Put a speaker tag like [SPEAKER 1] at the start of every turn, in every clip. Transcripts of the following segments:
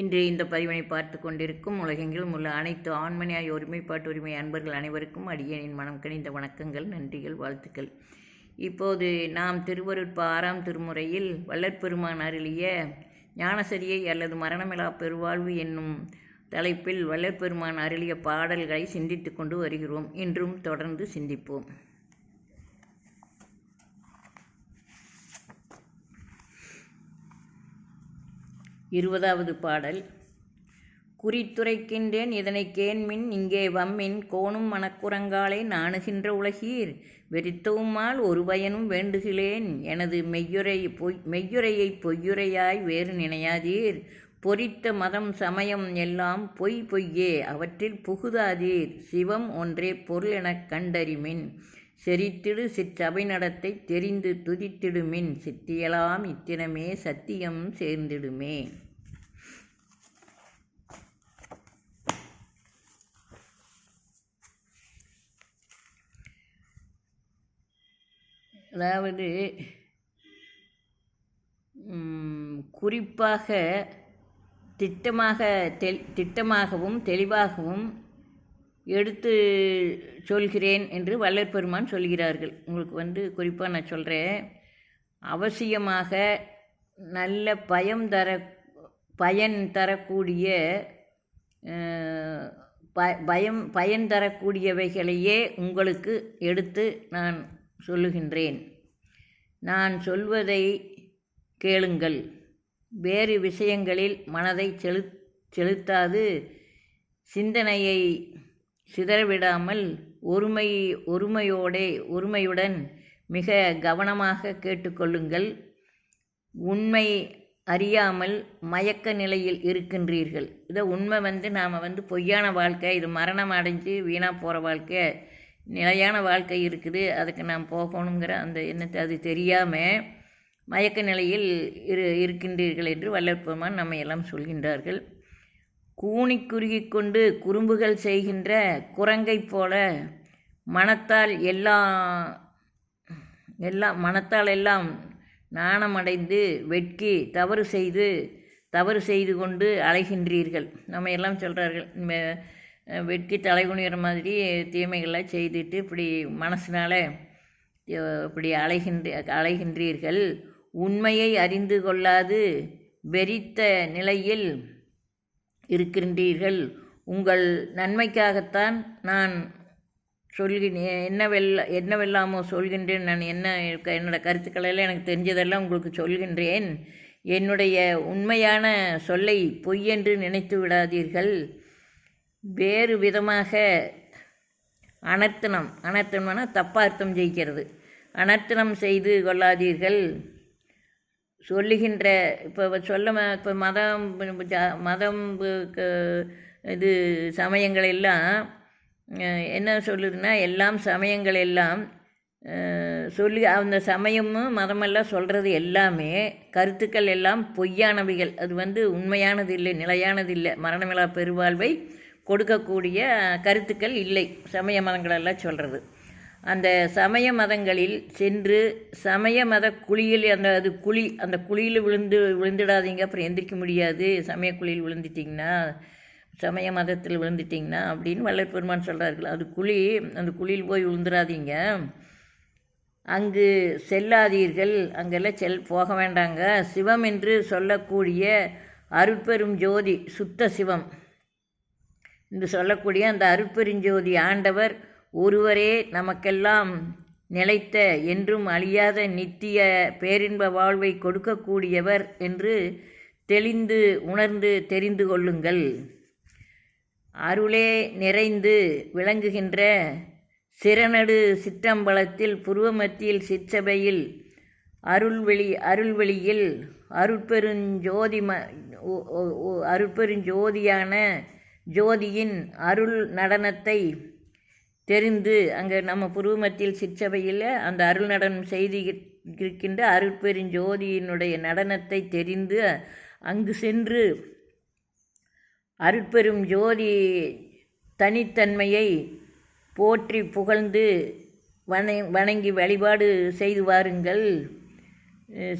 [SPEAKER 1] இன்று இந்த பதிவினை பார்த்து கொண்டிருக்கும் உலகெங்கிலும் உள்ள அனைத்து ஆண்மனியாய் ஒருமைப்பாட்டு உரிமை அன்பர்கள் அனைவருக்கும் அடியனின் மனம் கணிந்த வணக்கங்கள் நன்றிகள் வாழ்த்துக்கள். இப்போது நாம் திருவருட்ப ஆறாம் திருமுறையில் வள்ளற்பெருமான் அருளிய ஞானசரியை அல்லது மரணமிலா பெருவாழ்வு என்னும் தலைப்பில் வள்ளற்பெருமான் அருளிய பாடல்களை சிந்தித்து கொண்டு வருகிறோம். இன்றும் தொடர்ந்து சிந்திப்போம். இருபதாவது பாடல். குறித்துரைக்கின்றேன் இதனை கேண்மின் இங்கே வம்மின் கோணும் மனக்குரங்காலை நாணுகின்ற உலகீர். வெறித்தவுமால் ஒரு பயனும் வேண்டுகிலேன் எனது மெய்யுரை பொய் மெய்யுரையை பொய்யுரையாய் வேறு நினையாதீர். பொறித்த மதம் சமயம் எல்லாம் பொய் பொய்யே அவற்றில் புகுதாதீர். சிவம் ஒன்றே பொருள் எனக் கண்டறிமின். செறித்திடு சிற்றபை நடத்தை தெரிந்து துதித்திடுமின். சித்தியலாம் இத்தினமே சத்தியம் சேர்ந்திடுமே. அதாவது குறிப்பாக திட்டமாக தெல் திட்டமாகவும் தெளிவாகவும் எடுத்து சொல்கிறேன் என்று வள்ளற் பெருமான் சொல்கிறார்கள். உங்களுக்கு வந்து குறிப்பாக நான் சொல்கிறேன் அவசியமாக நல்ல பயம் தர பயன் தரக்கூடிய ப பயம் பயன் தரக்கூடியவைகளையே உங்களுக்கு எடுத்து நான் சொல்லுகின்றேன். நான் சொல்வதை கேளுங்கள். வேறு விஷயங்களில் மனதை செலு செலுத்தாது. சிந்தனையை சிதறவிடாமல் ஒருமை ஒருமையோடே ஒருமையுடன் மிக கவனமாக கேட்டுக்கொள்ளுங்கள். உண்மை அறியாமல் மயக்க நிலையில் இருக்கின்றீர்கள். இதை உண்மை வந்து நாம் வந்து பொய்யான வாழ்க்கை இது மரணம் அடைஞ்சு வீணாக போகிற வாழ்க்கை. நிலையான வாழ்க்கை இருக்குது. அதுக்கு நாம் போகணுங்கிற அந்த எண்ணத்தை அது தெரியாமல் மயக்க நிலையில் இரு இருக்கின்றீர்கள் என்று வல்லற்பெருமான் நம்ம எல்லாம் சொல்கின்றார்கள். கூனி குறுகி கொண்டு குறும்புகள் செய்கின்ற குரங்கை போல மனத்தால் எல்லா எல்லாம் மனத்தால் எல்லாம் நாணமடைந்து வெட்கி தவறு செய்து தவறு செய்து கொண்டு அலைகின்றீர்கள். நம்ம எல்லாம் சொல்கிறார்கள் வெட்கி தலைகுனிகிற மாதிரி தீமைகள்லாம் செய்துட்டு இப்படி மனசினால் இப்படி அலைகின்ற அலைகின்றீர்கள். உண்மையை அறிந்து கொள்ளாது வெறித்த நிலையில் இருக்கின்றீர்கள். உங்கள் நன்மைக்காகத்தான் நான் சொல்கிறேன் என்னவெல்ல என்னவெல்லாமோ சொல்கின்றேன். நான் என்ன என்னோடய கருத்துக்களெல்லாம் எனக்கு தெரிஞ்சதெல்லாம் உங்களுக்கு சொல்கின்றேன். என்னுடைய உண்மையான சொல்லை பொய்யென்று நினைத்து விடாதீர்கள். வேறு விதமாக அனர்த்தனம். அனர்த்தனம்னா தப்பாக அர்த்தம் ஜெயிக்கிறது. அனர்த்தனம் செய்து கொள்ளாதீர்கள். சொல்லுகின்ற இப்போ சொல்ல இப்போ மதம் மதம் இது சமயங்கள் எல்லாம் என்ன சொல்லுதுன்னா எல்லாம் சமயங்கள் எல்லாம் சொல்லி அந்த சமயமும் மதமெல்லாம் சொல்கிறது எல்லாமே கருத்துக்கள் எல்லாம் பொய்யானவைகள். அது வந்து உண்மையானது இல்லை நிலையானது இல்லை. மரணமில்லா பெருவாழ்வை கொடுக்கக்கூடிய கருத்துக்கள் இல்லை. சமய மதங்களெல்லாம் சொல்கிறது அந்த சமய மதங்களில் சென்று சமய மத குழியில் அந்த அது குழி அந்த குழியில் விழுந்து விழுந்துடாதீங்க. அப்புறம் எந்திரிக்க முடியாது. சமய குழியில் விழுந்துட்டிங்கன்னா சமய மதத்தில் விழுந்துட்டிங்கன்னா அப்படின்னு வல்லற் பெருமான் சொல்கிறார்கள் அது குழி அந்த குழியில் போய் விழுந்துடாதீங்க. அங்கு செல்லாதீர்கள். அங்கெல்லாம் செல் போக வேண்டாங்க. சிவம் என்று சொல்லக்கூடிய அருட்பெரும் ஜோதி சுத்த சிவம். என்று சொல்லக்கூடிய அந்த அருப்பெருஞ்சோதி ஆண்டவர் ஒருவரே நமக்கெல்லாம் நிலைத்த என்றும் அழியாத நித்திய பேரின்ப வாழ்வை கொடுக்கக்கூடியவர் என்று தெளிந்து உணர்ந்து தெரிந்து கொள்ளுங்கள். அருளே நிறைந்து விளங்குகின்ற சிறநடு சிற்றம்பலத்தில் புருவமத்தியில் சிற்சபையில் அருள்வெளி அருள்வெளியில் அருட்பெருஞ்சோதி ம அருட்பெருஞ்சோதியான ஜோதியின் அருள் நடனத்தை தெரிந்து அங்கே நம்ம புருவமத்தில் சிற்சபையில் அந்த அருள் நடனம் செய்து இருக்கின்ற அருட்பெருஞ்சோதியினுடைய நடனத்தை தெரிந்து அங்கு சென்று அருட்பெரும் ஜோதி தனித்தன்மையை போற்றி புகழ்ந்து வண வணங்கி வழிபாடு செய்து வாருங்கள்.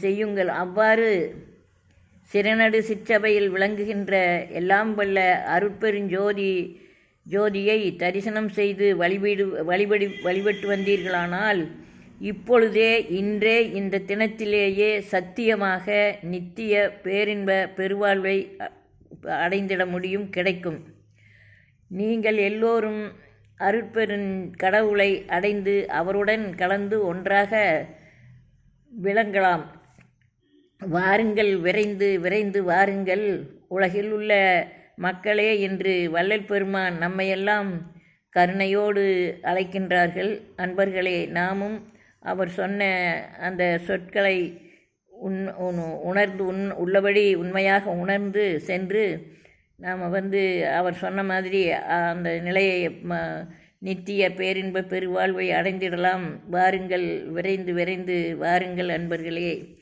[SPEAKER 1] செய்யுங்கள். அவ்வாறு சிறநடு சிற்றபையில் விளங்குகின்ற எல்லாம் வல்ல அருட்பெருஞ்சோதி ஜோதியை தரிசனம் செய்து வழிபடு வழிபடி வழிபட்டு வந்தீர்களானால் இப்பொழுதே இன்றே இந்த தினத்திலேயே சத்தியமாக நித்திய பேரின்ப பெருவாழ்வை அ- அடைந்திட முடியும் கிடைக்கும். நீங்கள் எல்லோரும் அருட்பெருஞ் கடவுளை அடைந்து அவருடன் கலந்து ஒன்றாக விளங்கலாம். வாருங்கள் விரைந்து விரைந்து வாருங்கள். உலகில் உள்ள மக்களே என்று வள்ளல் பெருமான் நம்மையெல்லாம் கருணையோடு அழைக்கின்றார்கள். அன்பர்களே நாமும் அவர் சொன்ன அந்த சொற்களை உன் உணர்ந்து உண் உள்ளபடி உண்மையாக உணர்ந்து சென்று நாம் வந்து அவர் சொன்ன மாதிரி அந்த நிலையை ம- நித்திய பேரின்ப பெருவாழ்வை அடைந்திடலாம். வாருங்கள் விரைந்து விரைந்து வாருங்கள் அன்பர்களே.